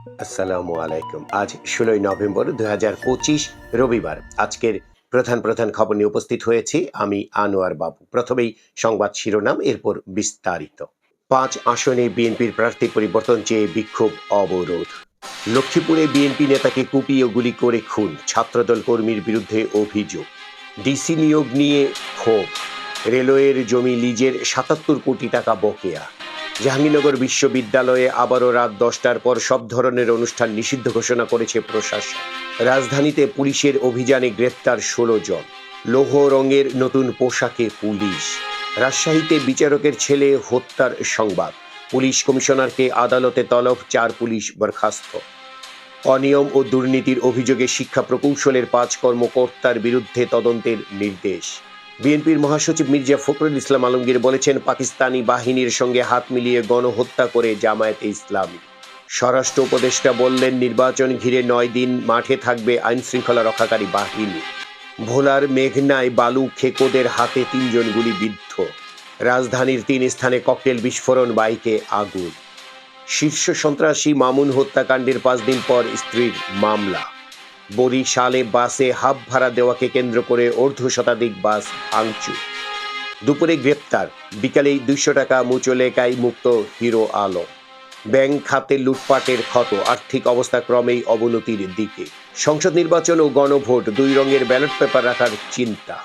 আসসালামু আলাইকুম। আজ ষোলোই নভেম্বর দুই হাজার পঁচিশ রবিবার। আজকের প্রধান প্রধান খবর নিয়ে উপস্থিত হয়েছি আমি আনোয়ার বাবু। প্রথমেই সংবাদ শিরোনাম, এরপর বিস্তারিত। পাঁচ আসনে বিএনপির প্রার্থী পরিবর্তন চেয়ে বিক্ষোভ অবরোধ। লক্ষ্মীপুরে বিএনপি নেতাকে কুপিয়ে গুলি করে খুন, ছাত্রদল কর্মীর বিরুদ্ধে অভিযোগ। ডিসি নিয়োগ নিয়ে ক্ষোভ। রেলওয়ের জমি লিজের সাতাত্তর কোটি টাকা বকেয়া। জাহাঙ্গীরনগর বিশ্ববিদ্যালয়ে আবারও রাত দশটার পর সব ধরনের অনুষ্ঠান নিষিদ্ধ ঘোষণা করেছে প্রশাসন। রাজধানীতে পুলিশের অভিযানে গ্রেপ্তার ষোলো জন। লৌহ রঙের নতুন পোশাকে পুলিশ। রাজশাহীতে বিচারকের ছেলে হত্যার সংবাদ। পুলিশ কমিশনারকে আদালতে তলব চার পুলিশ বরখাস্ত। অনিয়ম ও দুর্নীতির অভিযোগে শিক্ষা প্রকৌশলের পাঁচ কর্মকর্তার বিরুদ্ধে তদন্তের নির্দেশ। বিএনপির মহাসচিব মির্জা ফখরুল ইসলাম আলমগীর বলেছেন, পাকিস্তানি বাহিনীর সঙ্গে হাত মিলিয়ে গণহত্যা করে জামায়াতে ইসলামী। স্বরাষ্ট্র উপদেষ্টা বললেন, নির্বাচন ঘিরে নয় দিন মাঠে থাকবে আইন শৃঙ্খলা রক্ষাকারী বাহিনী। ভোলার মেঘনায় বালু খেকোদের হাতে তিনজন গুলিবিদ্ধ রাজধানীর তিন স্থানে ককটেল বিস্ফোরণ, বাইকে আগুন। শীর্ষ সন্ত্রাসী মামুন হত্যাকাণ্ডের পাঁচ দিন পর স্ত্রীর মামলা। বরিশালে বাসে হাফ ভাড়া দেওয়াকে কেন্দ্র করে অর্ধ শতাধিক বাস ভাঙচুর। দুপুরে গ্রেপ্তার। বিকালেই দুইশো টাকা মুচলেকায় মুক্ত হিরো আলম। ব্যাংক খাতে লুটপাটের ক্ষত, আর্থিক অবস্থা ক্রমেই অবনতির দিকে। সংসদ নির্বাচন ও গণভোট, দুই রঙের ব্যালট পেপার রাখার চিন্তা।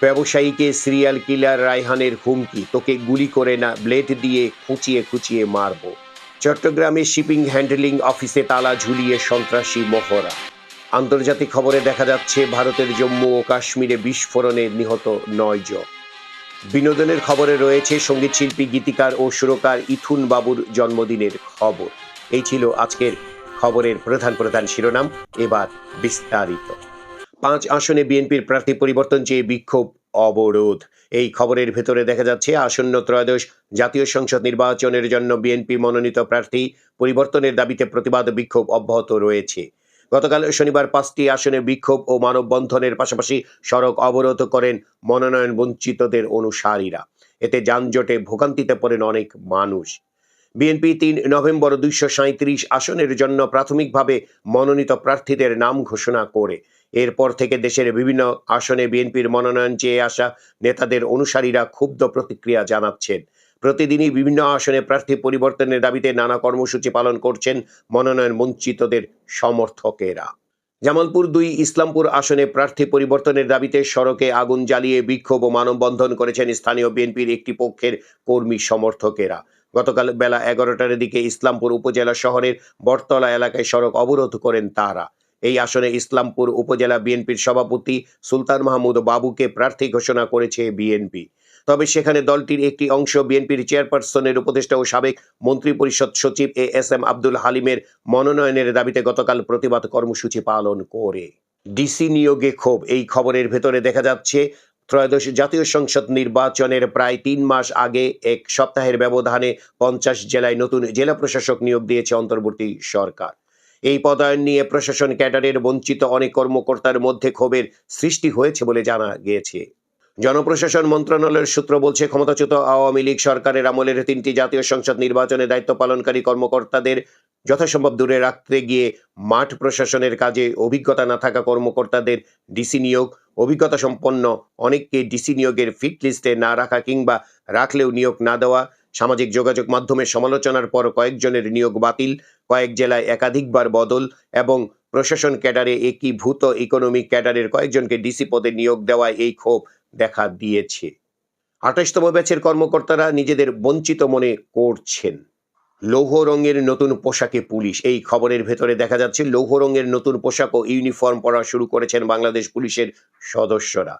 ব্যবসায়ীকে সিরিয়াল কিলার রায়হানের হুমকি, তোকে গুলি করে না, ব্লেড দিয়ে খুঁচিয়ে খুঁচিয়ে মারব। চট্টগ্রামে শিপিং হ্যান্ডলিং অফিসে তালা ঝুলিয়ে সন্ত্রাসী মহড়া। আন্তর্জাতিক খবরে দেখা যাচ্ছে ভারতের জম্মু ও কাশ্মীরে বিস্ফোরণে নিহত নয় জন। বিনোদনের খবরে রয়েছে সংগীত শিল্পী, গীতিকার ও সুরকার ইথুন বাবুর জন্মদিনের খবর। এই ছিল আজকের খবরের প্রধান প্রধান শিরোনাম। এবার বিস্তারিত। পাঁচ আসনে বিএনপির প্রার্থী পরিবর্তন চেয়ে বিক্ষোভ অবরোধ। এই খবরের ভেতরে দেখা যাচ্ছে, আসন্ন ত্রয়োদশ জাতীয় সংসদ নির্বাচনের জন্য বিএনপি মনোনীত প্রার্থী পরিবর্তনের দাবিতে প্রতিবাদ বিক্ষোভ অব্যাহত রয়েছে। গতকাল শনিবার পাঁচটি আসনে বিক্ষোভ ও মানববন্ধনের পাশাপাশি সড়ক অবরোধ করেন মনোনয়ন বঞ্চিতদের অনুসারীরা। এতে যানজটে ভোগান্তিতে পড়েন অনেক মানুষ। বিএনপি তিন নভেম্বর দুইশো সাঁত্রিশ আসনের জন্য প্রাথমিকভাবে মনোনীত প্রার্থীদের নাম ঘোষণা করে। এরপর থেকে দেশের বিভিন্ন আসনে বিএনপির মনোনয়ন চেয়ে আসা নেতাদের অনুসারীরা ক্ষুব্ধ প্রতিক্রিয়া জানাচ্ছেন। প্রতিদিনই বিভিন্ন আসনে প্রার্থী পরিবর্তনের দাবিতে নানা কর্মসূচি পালন করছেন মনোনয়ন বঞ্চিতদের সমর্থকেরা। জামালপুর দুই ইসলামপুর আসনে প্রার্থী পরিবর্তনের দাবিতে সড়কে আগুন জ্বালিয়ে বিক্ষোভ ও মানববন্ধন করেছেন স্থানীয় বিএনপির একটি পক্ষের কর্মী সমর্থকেরা। গতকাল বেলা এগারোটার দিকে ইসলামপুর উপজেলা শহরের বটতলা এলাকায় সড়ক অবরোধ করেন তারা। এই আসনে ইসলামপুর উপজেলা বিএনপির সভাপতি সুলতান মাহমুদ বাবুকে প্রার্থী ঘোষণা করেছে বিএনপি। তবে সেখানে দলটির একটি অংশ বিএনপির চেয়ারপারসনের উপদেষ্টা ও সাবেক মন্ত্রী পরিষদ সচিব এ এস এম আব্দুল হালিমের মনোনয়নের দাবিতে গতকাল প্রতিবাদ কর্মসূচি পালন করে। ডিসি নিয়োগে ক্ষোভ, এই খবরের ভেতরে দেখা যাচ্ছে, ত্রয়োদশ জাতীয় সংসদ নির্বাচনের প্রায় তিন মাস আগে এক সপ্তাহের ব্যবধানে পঞ্চাশ জেলায় নতুন জেলা প্রশাসক নিয়োগ দিয়েছে অন্তর্বর্তী সরকার। এই পদায়ন নিয়ে প্রশাসন ক্যাডারের বঞ্চিত অনেক কর্মকর্তার মধ্যে ক্ষোভের সৃষ্টি হয়েছে বলে জানা গিয়েছে। জনপ্রশাসন মন্ত্রণালয়ের সূত্র বলছে, ক্ষমতাচ্যুত আওয়ামী লীগ সরকারের আমলের তিনটি জাতীয় সংসদ নির্বাচনে দায়িত্ব পালনকারী কর্মকর্তাদের যথাসম্ভব দূরে রাখতে গিয়ে মাঠ প্রশাসনের কাজে অভিজ্ঞতা না থাকা কর্মকর্তাদের ডিসি নিয়োগ, অভিজ্ঞতা সম্পন্ন অনেককে ডিসি নিয়োগের ফিট লিস্টে না রাখা কিংবা রাখলেও নিয়োগ না দেওয়া সামাজিক যোগাযোগ মাধ্যমে সমালোচনার পর কয়েকজনের নিয়োগ বাতিল, কয়েক জেলায় একাধিকবার বদল এবং প্রশাসন ক্যাডারে একীভূত ইকোনমিক ক্যাডারের কয়েকজনকে ডিসি পদে নিয়োগ দেওয়ায় এই ক্ষোভ দেখা দিয়েছে। আঠাশতম ব্যাচের কর্মকর্তারা নিজেদের বঞ্চিত মনে করছেন। লৌহ রঙের নতুন পোশাকে পুলিশ। এই খবরের ভেতরে দেখা যাচ্ছে, লৌহ রঙের নতুন পোশাক ও ইউনিফর্ম পরা শুরু করেছেন বাংলাদেশ পুলিশের সদস্যরা।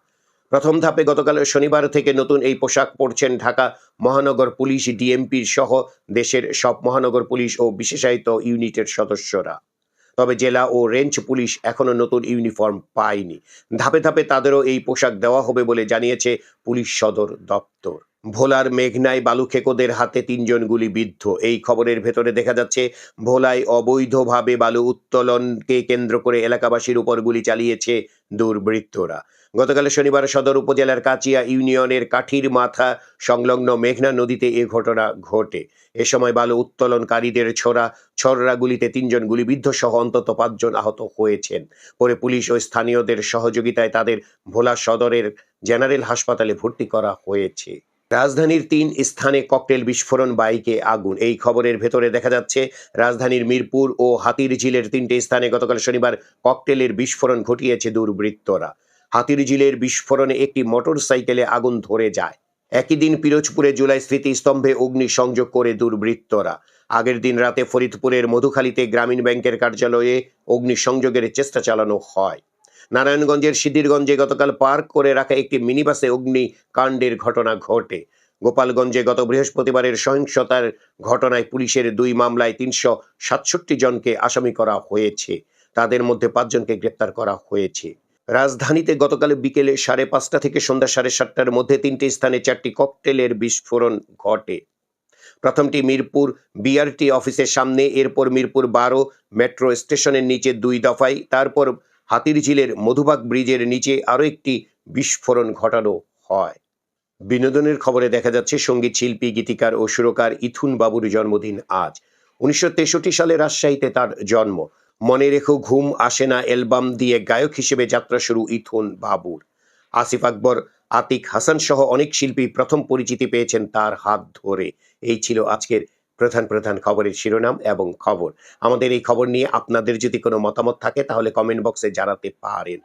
প্রথম ধাপে গতকাল শনিবার থেকে নতুন এই পোশাক পরছেন ঢাকা মহানগর পুলিশ, ডিএমপির সহ দেশের সব মহানগর পুলিশ ও বিশেষায়িত ইউনিটের সদস্যরা। তবে জেলা ও রেঞ্জ পুলিশ এখনও নতুন ইউনিফর্ম পায়নি। ধাপে ধাপে তাদেরও এই পোশাক দেওয়া হবে বলে জানিয়েছে পুলিশ সদর দপ্তর। ভোলার মেঘনায় বালুখেকোদের হাতে তিনজন গুলি গুলিবিদ্ধ এই খবরের ভেতরে দেখা যাচ্ছে, ভোলায় অবৈধভাবে বালু উত্তোলনকে কেন্দ্র করে এলাকাবাসীর উপর গুলি চালিয়েছে দুর্বৃত্তরা। গতকাল শনিবার সদর উপজেলার কাচিয়া ইউনিয়নের কাঠির মাথা সংলগ্ন মেঘনা নদীতে এ ঘটনা ঘটে। এ সময় বালু উত্তোলনকারীদের ছোড়া ছররা গুলিতে তিনজন গুলিবিদ্ধ সহ অন্তত পাঁচজন আহত হয়েছেন। পরে পুলিশ ও স্থানীয়দের সহযোগিতায় তাদের ভোলা সদরের জেনারেল হাসপাতালে ভর্তি করা হয়েছে। রাজধানীর তিন স্থানে ককটেল বিস্ফোরণ, বাইকে আগুন। এই খবরের ভেতরে দেখা যাচ্ছে, রাজধানীর মিরপুর ও হাতির ঝিলের তিনটে স্থানে গতকাল শনিবার ককটেলের বিস্ফোরণ ঘটিয়েছে দুর্বৃত্তরা। হাতির ঝিলের বিস্ফোরণে একটি মোটর সাইকেলে আগুন ধরে যায়। একই দিন পিরোজপুরে জুলাই স্মৃতিস্তম্ভে অগ্নি সংযোগ করে দুর্বৃত্তরা। আগের দিন রাতে ফরিদপুরের মধুখালীতে গ্রামীণ ব্যাংকের কার্যালয়ে অগ্নি সংযোগের চেষ্টা চালানো হয়। নারায়ণগঞ্জের সিদ্ধিরগঞ্জে গতকাল পার্ক করে রাখা একটি মিনিবাসে অগ্নিকাণ্ডের ঘটনা ঘটে। গোপালগঞ্জে গত বৃহস্পতিবারের সহিংসতার ঘটনায় পুলিশের দুই মামলায় তিনশো সাতষট্টি জনকে আসামি করা হয়েছে। তাদের মধ্যে পাঁচজনকে গ্রেপ্তার করা হয়েছে। রাজধানীতে গতকাল বিকেলে সাড়ে পাঁচটা থেকে সন্ধ্যা সাড়ে সাতটার মধ্যে তিনটি স্থানে চারটি ককটেলের বিস্ফোরণ ঘটে। প্রথমটি মিরপুর বিআরটি অফিসের সামনে, এরপর মিরপুর বারো মেট্রো স্টেশনের নিচে দুই দফায়, তারপর হাতিরঝিলের মধুবাগ ব্রিজের নিচে আরও একটি বিস্ফোরণ ঘটানো হয়। বিনোদনের খবরে দেখা যাচ্ছে, সংগীত শিল্পী, গীতিকার ও সুরকার ইথুন বাবুর জন্মদিন আজ। উনিশশো তেষট্টি সালে রাজশাহীতে তার জন্ম। মনে রেখো, ঘুম আসে না অ্যালবাম দিয়ে গায়ক হিসেবে যাত্রা শুরু ইথুন বাবুর। আসিফ আকবর, আতিক হাসান সহ অনেক শিল্পী প্রথম পরিচিতি পেয়েছেন তার হাত ধরে। এই ছিল আজকের প্রধান প্রধান খবরের শিরোনাম এবং খবর। আমাদের এই খবর নিয়ে আপনাদের যদি কোনো মতামত থাকে, তাহলে কমেন্ট বক্সে জানাতে পারেন।